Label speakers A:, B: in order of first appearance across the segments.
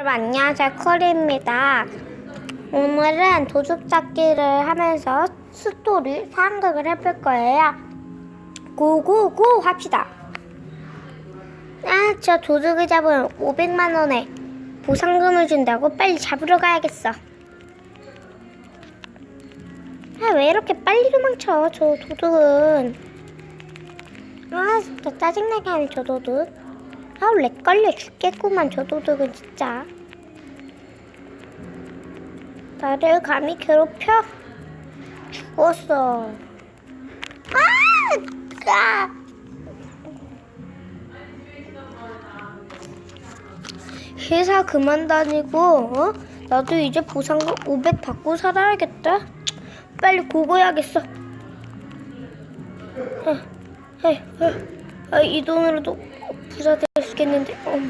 A: 안녕하세요 커리입니다. 오늘은 도둑잡기를 하면서 스토리 상극을 해볼 거예요. 고고고 합시다. 아 저 도둑을 잡으면 500만 원에 보상금을 준다고 빨리 잡으러 가야겠어. 아 왜 이렇게 빨리 도망쳐 저 도둑은? 아 진짜 짜증나게 하네 저 도둑 아우 렉 걸려 죽겠구만 저 도둑은 진짜 나를 감히 괴롭혀? 죽었어 아! 아! 회사 그만 다니고 어? 나도 이제 보상금 500 받고 살아야겠다 빨리 고고해야겠어 에, 에, 에. 아, 이 돈으로도 부자 될 수 있겠는데. 어.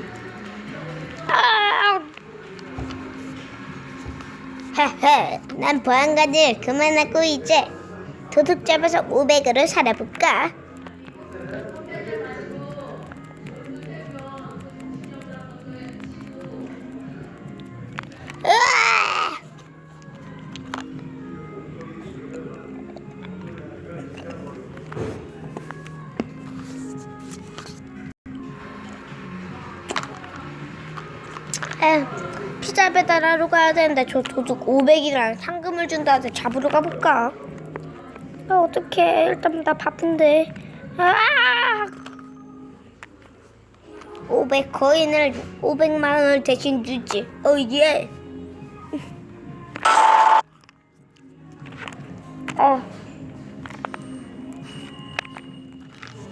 A: 아! 하하, 난 보안관을 그만하고 이제 도둑 잡아서 500으로 살아볼까? 피자 배달하러 가야 되는데 저 도둑 500이라는 상금을 준다는데 잡으러 가볼까? 아 어떡해. 일단 나 바쁜데. 아! 500 코인을 500만 원을 대신 주지. 어예. 어.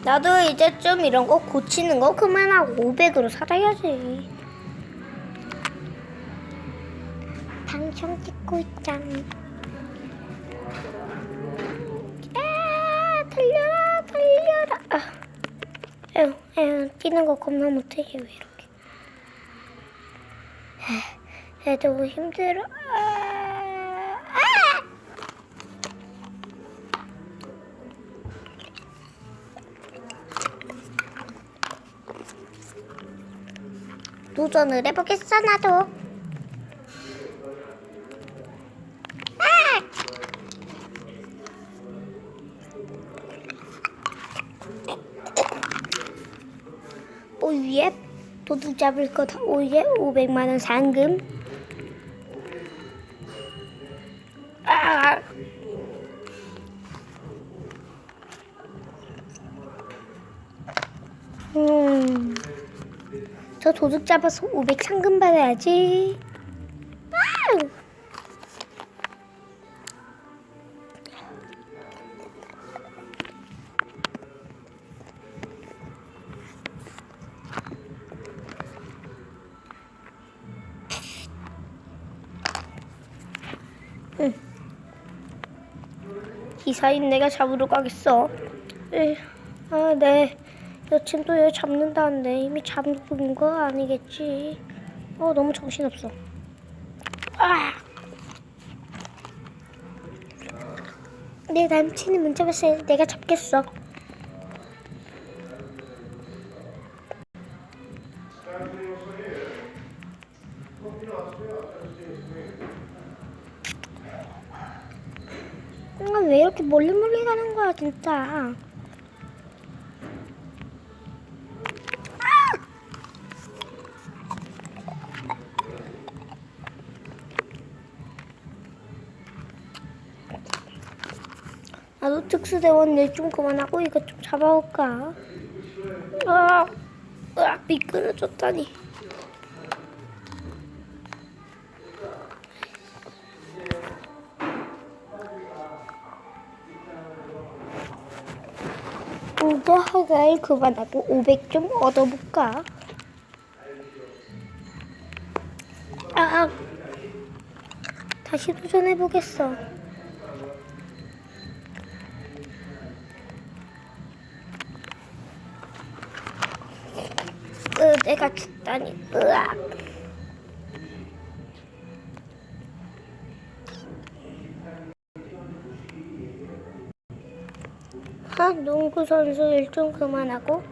A: 나도 이제 좀 이런 거 고치는 거 그만하고 500으로 살아야지 방청 찍고 있짱. 아, 달려라, 달려라. 아, 에휴, 에휴, 뛰는 거 겁나 못해. 얘왜 이렇게. 에, 에, 너무 힘들어. 아, 아! 도전을 해보겠어, 나도. 오예 도둑 잡을 거다 오예 500만 원 상금 아 음. 저 도둑 잡아서 500 상금 받아야지. 기사인 내가 잡으러 가겠어. 에, 아, 네. 여친 또얘 잡는다는데 이미 잡은 거 아니겠지? 어, 너무 정신없어. 아! 내 남친이 문자 왔어요. 내가 잡겠어. 아, 왜 이렇게 멀리 가는 거야, 진짜. 나도 특수대원 일 좀 그만하고 이거 좀 잡아올까? 아, 으악, 미끄러졌다니. 하가일 그만하고 500 좀 얻어볼까? 아, 다시 도전해보겠어. 으, 내가 죽다니. 으악. 학 농구 선수 일 좀 그만하고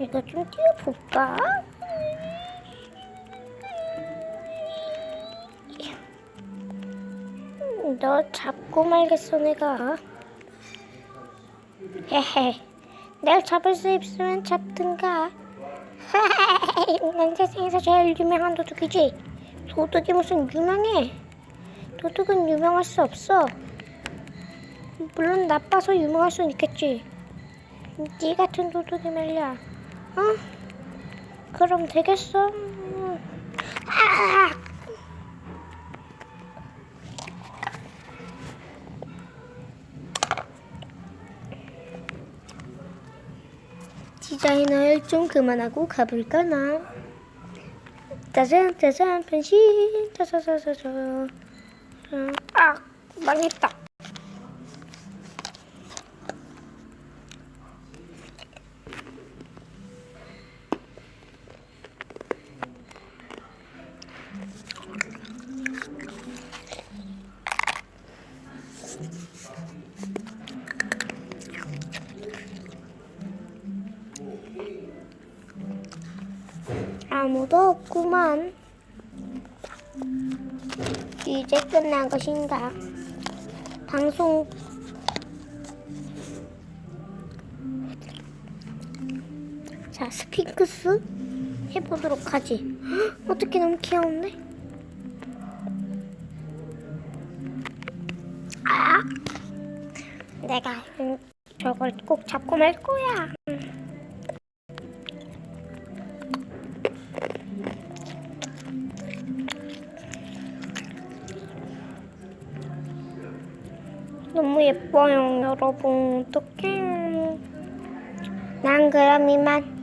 A: 이거 좀 뛰어볼까? 너 잡고 말겠어 내가. 헤헤. 날 잡을 수 있으면 잡든가. 난 세상에서 제일 유명한 도둑이지. 도둑이 무슨 유명해? 도둑은 유명할 수 없어. 물론 나빠서 유명할 수는 있겠지. 네 같은 도둑이 말이야. 어? 그럼 되겠어? 아! 디자이너를 좀 그만하고 가볼까나? 짜잔 짜잔 변신 짜자자자자 아 망했다 무도 없구만. 이제 끝난 것인가? 방송. 자 스핑크스 해보도록 하지. 헉, 어떻게 너무 귀여운데? 아! 내가 음, 저걸 꼭 잡고 말 거야 너무 예뻐요, 여러분. 어떡해. 난 그럼 이만.